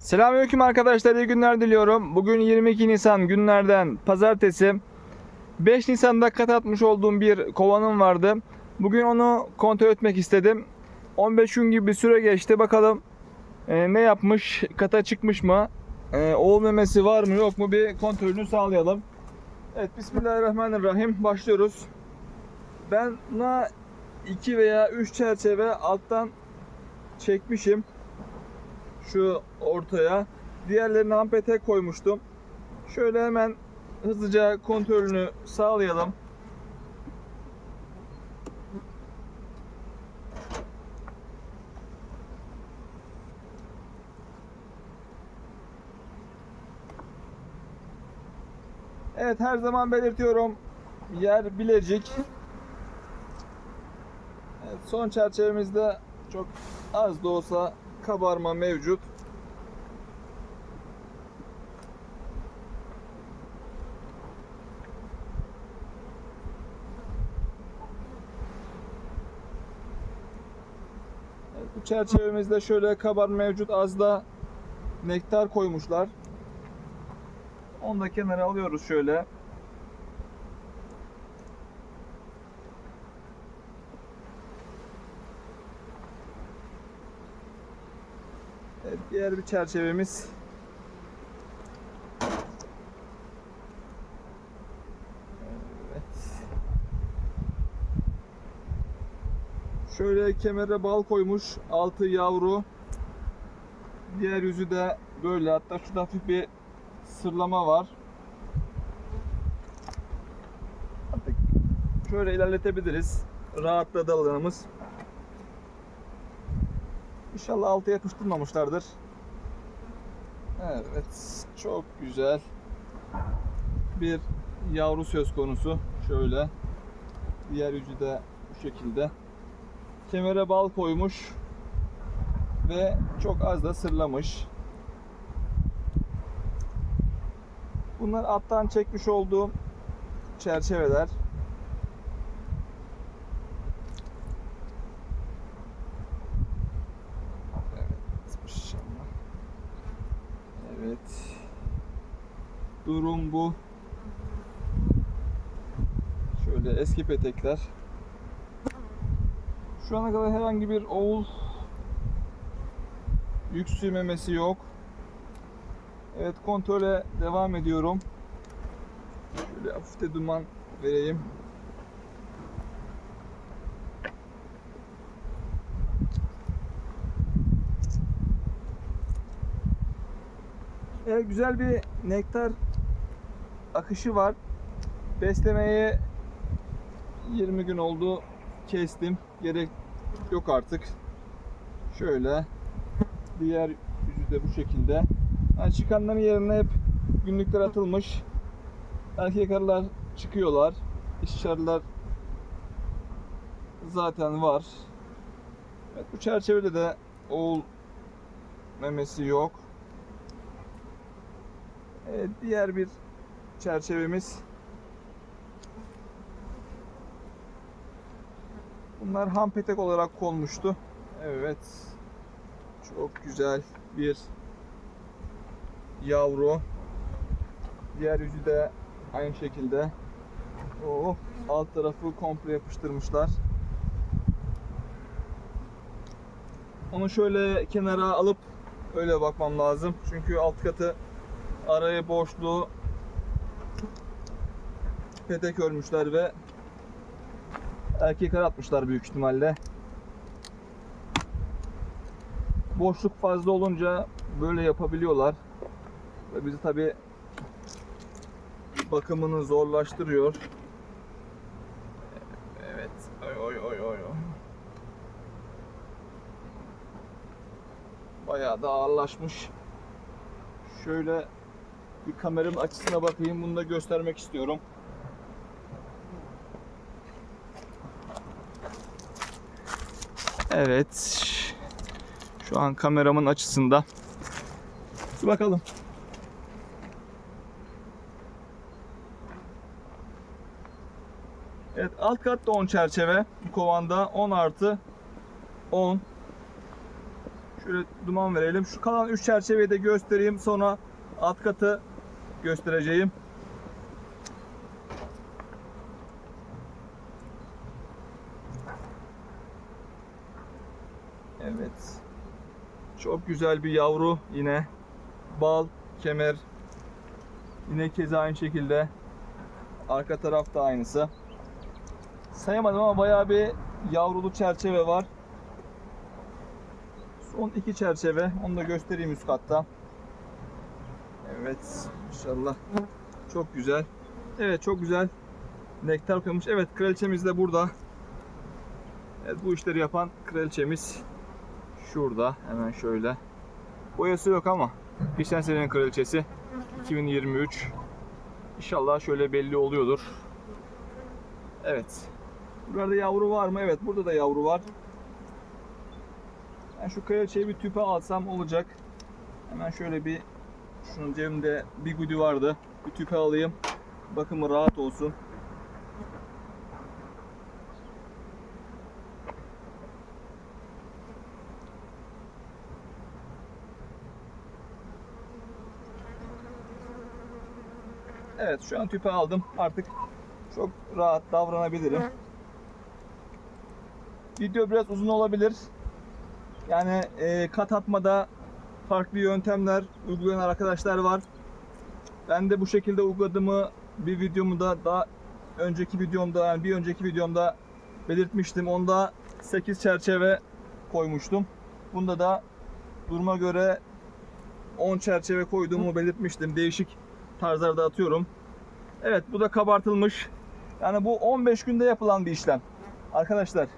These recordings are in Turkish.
Selamünaleyküm arkadaşlar iyi günler diliyorum. Bugün 22 Nisan günlerden pazartesi. 5 Nisan'da kat atmış olduğum bir kovanım vardı. Bugün onu kontrol etmek istedim. 15 gün gibi bir süre geçti. Bakalım e, ne yapmış, kata çıkmış mı, e, oğul memesi var mı yok mu bir kontrolünü sağlayalım. Evet Bismillahirrahmanirrahim başlıyoruz. Ben buna 2 veya 3 çerçeve alttan çekmişim şu ortaya. Diğerlerini ampete koymuştum. Şöyle hemen hızlıca kontrolünü sağlayalım. Evet her zaman belirtiyorum. Yer Bilecik. Evet, son çerçevemizde çok az da olsa kabarma mevcut. Evet, bu çerçevemizde şöyle kabarma mevcut az da nektar koymuşlar. Onu da kenara alıyoruz şöyle. Diğer bir çerçevemiz. Şöyle kemere bal koymuş. Altı yavru. Diğer yüzü de böyle. Hatta şurada hafif bir sırlama var. Artık şöyle ilerletebiliriz. Rahatladı alanımız. İnşallah altı yapıştırmamışlardır. Evet, çok güzel bir yavru söz konusu. Şöyle. Diğer yüzü de bu şekilde. Kemere bal koymuş ve çok az da sırlamış. Bunlar alttan çekmiş olduğum çerçeveler. Evet, maşallah. Evet. Durum bu. Şöyle eski petekler. Şu ana kadar herhangi bir oğul yüksü memesi yok. Evet kontrole devam ediyorum. Şöyle hafif de duman vereyim. Evet güzel bir nektar akışı var. Beslemeye 20 gün oldu. Kestim. Gerek yok artık. Şöyle diğer yüzü de bu şekilde. Yani çıkanların yerine hep günlükler atılmış. Erkek arılar çıkıyorlar. İşçi arılar zaten var. Evet, bu çerçevede de oğul memesi yok. Evet, diğer bir çerçevemiz. Bunlar ham petek olarak konmuştu. Evet. Çok güzel bir yavru. Diğer yüzü de aynı şekilde. Oh, alt tarafı komple yapıştırmışlar. Onu şöyle kenara alıp öyle bakmam lazım. Çünkü alt katı araya boşluğu petek örmüşler ve erkek atmışlar büyük ihtimalle. Boşluk fazla olunca böyle yapabiliyorlar. Ve bizi tabi bakımını zorlaştırıyor. Evet. Oy oy oy. oy. Bayağı da ağırlaşmış. Şöyle bir kameranın açısına bakayım. Bunu da göstermek istiyorum. Evet. Şu an kameramın açısında. Dur bakalım. Evet alt katta 10 çerçeve. Bu kovanda 10 artı 10. Şöyle duman verelim. Şu kalan 3 çerçeveyi de göstereyim. Sonra alt katı göstereceğim. Evet. Çok güzel bir yavru yine. Bal, kemer. Yine keza aynı şekilde. Arka tarafta aynısı. Sayamadım ama bayağı bir yavrulu çerçeve var. Son iki çerçeve. Onu da göstereyim üst katta. Evet. İnşallah. Çok güzel. Evet çok güzel. Nektar koymuş. Evet kraliçemiz de burada. Evet bu işleri yapan kraliçemiz şurada. Hemen şöyle. Boyası yok ama. Geçen senenin kraliçesi. 2023. İnşallah şöyle belli oluyordur. Evet. Burada yavru var mı? Evet burada da yavru var. Ben şu kraliçeyi bir tüpe alsam olacak. Hemen şöyle bir şunun cebimde bir gudi vardı. Bir tüpe alayım. Bakımı rahat olsun. Evet şu an tüpe aldım. Artık çok rahat davranabilirim. Video biraz uzun olabilir. Yani e, kat atmada farklı yöntemler uygulayan arkadaşlar var. Ben de bu şekilde uyguladığımı bir videomda daha önceki videomda yani bir önceki videomda belirtmiştim. Onda 8 çerçeve koymuştum. Bunda da duruma göre 10 çerçeve koyduğumu belirtmiştim. Değişik tarzlarda atıyorum. Evet bu da kabartılmış. Yani bu 15 günde yapılan bir işlem. Arkadaşlar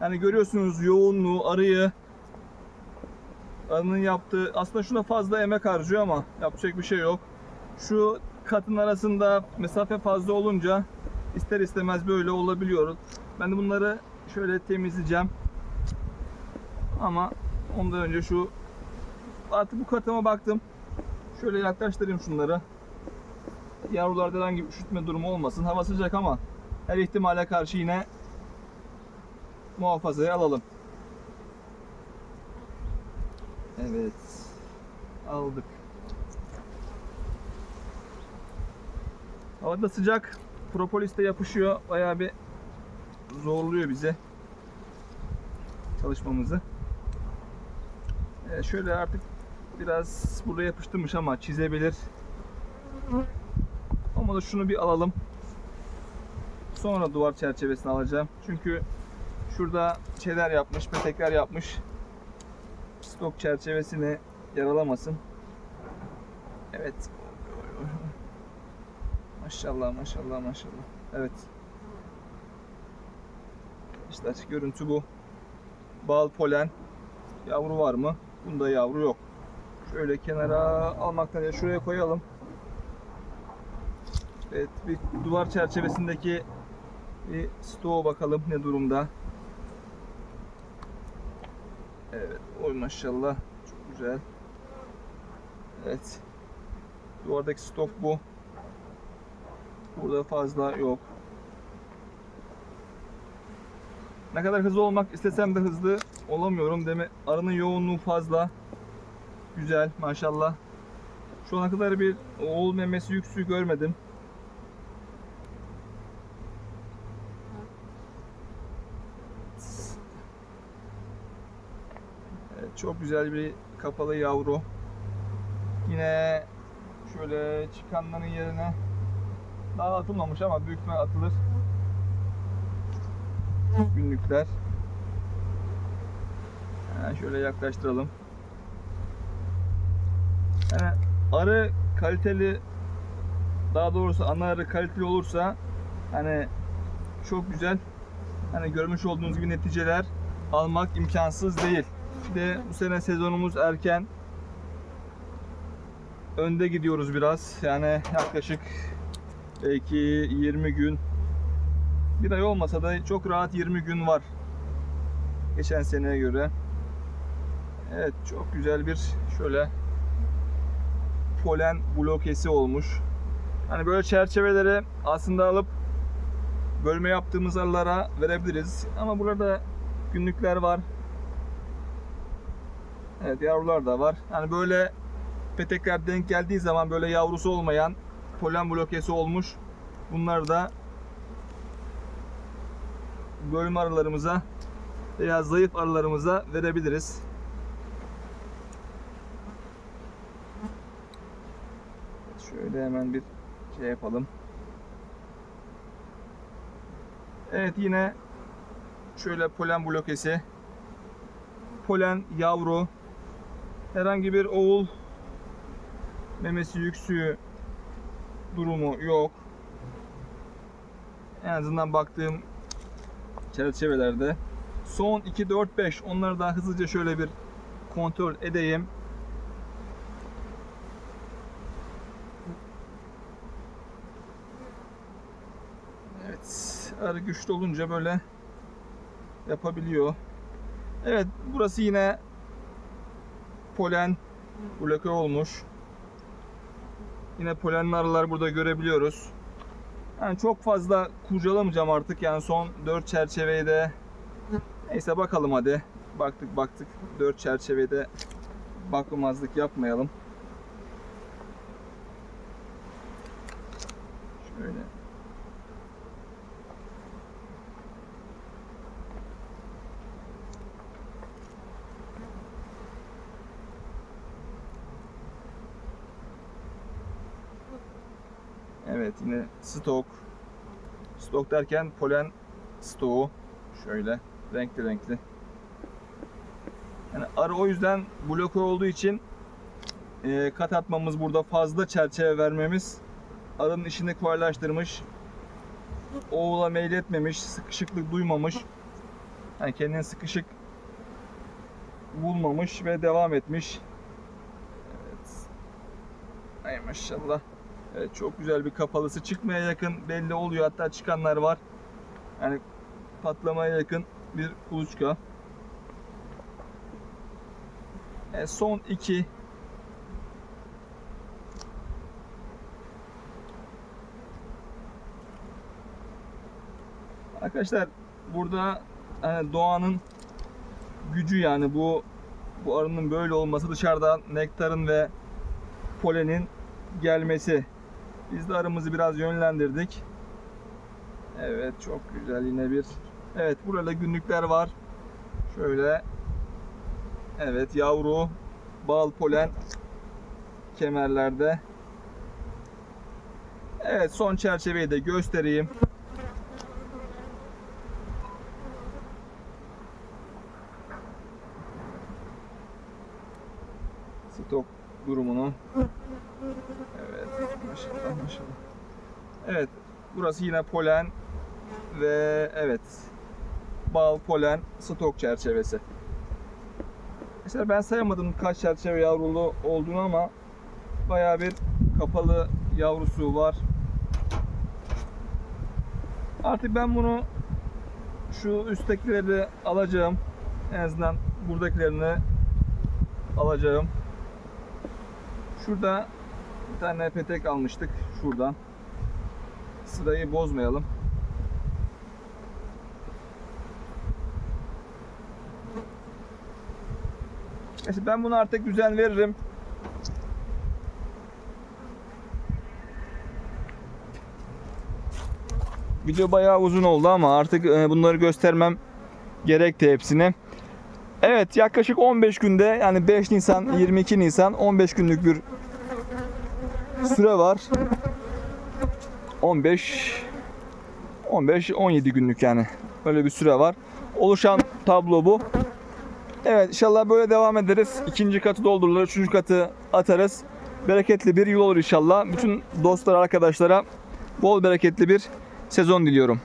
yani görüyorsunuz yoğunluğu, arıyı arının yaptığı aslında şuna fazla emek harcıyor ama yapacak bir şey yok. Şu katın arasında mesafe fazla olunca ister istemez böyle olabiliyor. Ben de bunları şöyle temizleyeceğim. Ama ondan önce şu artık bu katıma baktım. Şöyle yaklaştırayım şunları. Yavrularda herhangi bir üşütme durumu olmasın. Hava sıcak ama her ihtimale karşı yine muhafazaya alalım. Evet. Aldık. Hava da sıcak. Propolis de yapışıyor. Bayağı bir zorluyor bize çalışmamızı. Ee, şöyle artık biraz burada yapıştırmış ama çizebilir. Ama da şunu bir alalım. Sonra duvar çerçevesini alacağım. Çünkü şurada şeyler yapmış, petekler yapmış. Stok çerçevesini yaralamasın. Evet. Maşallah maşallah maşallah. Evet. İşte açık görüntü bu. Bal polen. Yavru var mı? Bunda yavru yok. Şöyle kenara almaktan ya şuraya koyalım. Evet bir duvar çerçevesindeki bir stoğu bakalım ne durumda. Evet maşallah çok güzel. Evet. Duvardaki stok bu. Burada fazla yok. Ne kadar hızlı olmak istesem de hızlı olamıyorum. Deme arının yoğunluğu fazla. Güzel maşallah. Şu ana kadar bir oğul memesi yüksü görmedim. Evet, çok güzel bir kapalı yavru. Yine şöyle çıkanların yerine daha atılmamış ama büyük ihtimal atılır. Günlükler. Yani şöyle yaklaştıralım. Yani arı kaliteli daha doğrusu ana arı kaliteli olursa hani çok güzel hani görmüş olduğunuz gibi neticeler almak imkansız değil. De bu sene sezonumuz erken. Önde gidiyoruz biraz. Yani yaklaşık belki 20 gün bir ay olmasa da çok rahat 20 gün var. Geçen seneye göre. Evet çok güzel bir şöyle polen blokesi olmuş. Hani böyle çerçeveleri aslında alıp bölme yaptığımız arılara verebiliriz. Ama burada günlükler var. Evet yavrular da var. Yani böyle petekler denk geldiği zaman böyle yavrusu olmayan polen blokesi olmuş. Bunları da bölme arılarımıza veya zayıf arılarımıza verebiliriz. Şöyle hemen bir şey yapalım. Evet yine şöyle polen blokesi. Polen yavru. Herhangi bir oğul memesi yüksüğü durumu yok. En azından baktığım çerçevelerde. Son 2, 4, 5 onları da hızlıca şöyle bir kontrol edeyim. Evet, arı güçlü olunca böyle yapabiliyor. Evet, burası yine polen bloke olmuş. Yine polenli arılar burada görebiliyoruz. Yani çok fazla kurcalamayacağım artık. Yani son 4 çerçeveyi de neyse bakalım hadi. Baktık baktık 4 çerçevede bakmamazlık yapmayalım. Şöyle Evet yine stok. Stok derken polen stoğu. Şöyle renkli renkli. Yani arı o yüzden bloke olduğu için e, kat atmamız burada fazla çerçeve vermemiz arının işini kolaylaştırmış. Oğula meyletmemiş, sıkışıklık duymamış. Yani kendini sıkışık bulmamış ve devam etmiş. Evet. Ay maşallah. Evet, çok güzel bir kapalısı. Çıkmaya yakın belli oluyor. Hatta çıkanlar var. Yani patlamaya yakın bir kuluçka. E, son iki. Arkadaşlar burada hani doğanın gücü yani bu bu arının böyle olması dışarıdan nektarın ve polenin gelmesi. Biz de arımızı biraz yönlendirdik. Evet çok güzel yine bir. Evet burada günlükler var. Şöyle. Evet yavru bal polen kemerlerde. Evet son çerçeveyi de göstereyim. Stok durumunu. Maşallah maşallah. Evet burası yine polen ve evet bal polen stok çerçevesi. Mesela ben sayamadım kaç çerçeve yavrulu olduğunu ama bayağı bir kapalı yavrusu var. Artık ben bunu şu üsttekileri alacağım. En azından buradakilerini alacağım. Şurada bir tane petek almıştık şuradan. Sırayı bozmayalım. Neyse ben bunu artık düzen veririm. Video bayağı uzun oldu ama artık e, bunları göstermem gerekti hepsini. Evet yaklaşık 15 günde yani 5 Nisan 22 Nisan 15 günlük bir süre var. 15 15 17 günlük yani. Öyle bir süre var. Oluşan tablo bu. Evet inşallah böyle devam ederiz. İkinci katı doldurulur, üçüncü katı atarız. Bereketli bir yıl olur inşallah. Bütün dostlar, arkadaşlara bol bereketli bir sezon diliyorum.